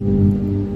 울란바토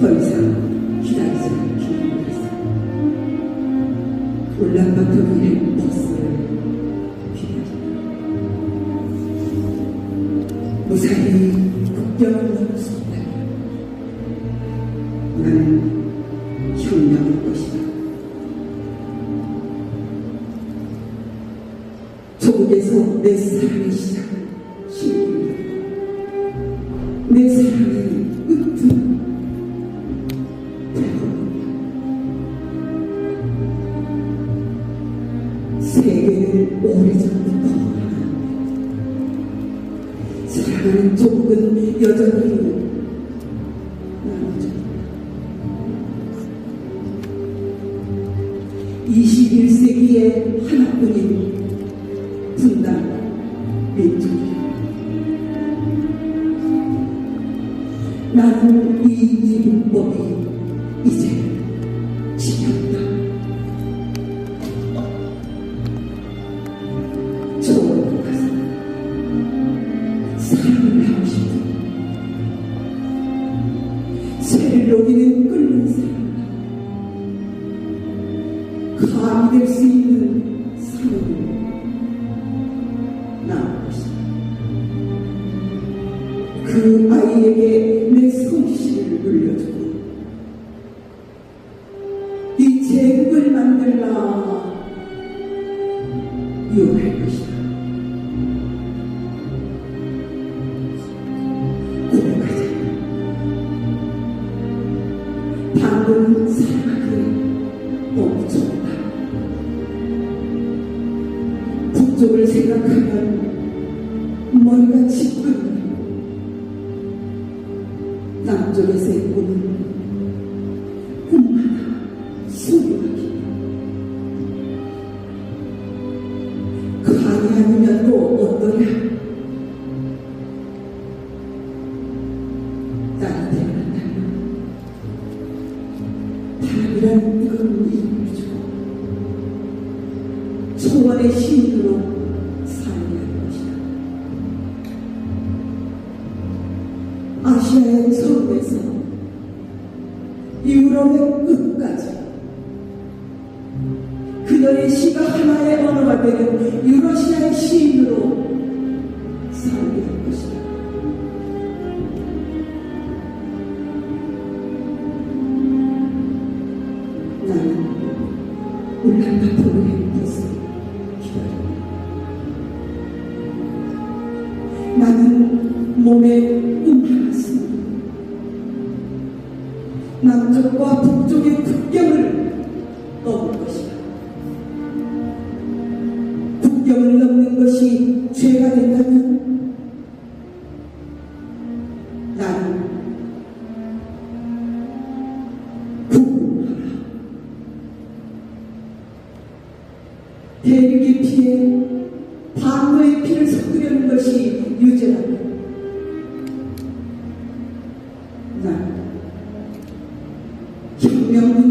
더 이상 기다리지 않기로 했습니다. 울란바토르의 버스를 기다리며 무사히 국경을 있다면 나는 혁명일 것이다. 조국에서 내 사랑의 시작을 시작합니다. 내 사랑의 세계를 오래전부터 사랑하는 조국은 여전히 사랑을 하고 싶다. 새를 녹이는 끓는 사랑. 감이 될 수 있는 사랑을 낳은 것이다. 그 아이에게 내 성실을 물려주고 이 제국을 만들라 방금 사랑하기에 멈췄다. 북쪽을 생각하면 머리가 지끈 남쪽에서의 꿈 초원의 신으로 할 것이다. 아시아의 처음에서 유럽의 끝까지 그녀의 시가 하나의 언어가 되는 유러시아의 시인으로 살게 할 것이다. 나는 울란바토르의 나는 몸에 씁니다. 남쪽과 북쪽의 국경을 넘을 것이다. 국경을 넘는 것이 죄가 된다면 나는 구금하라. 대륙의 피해 que meu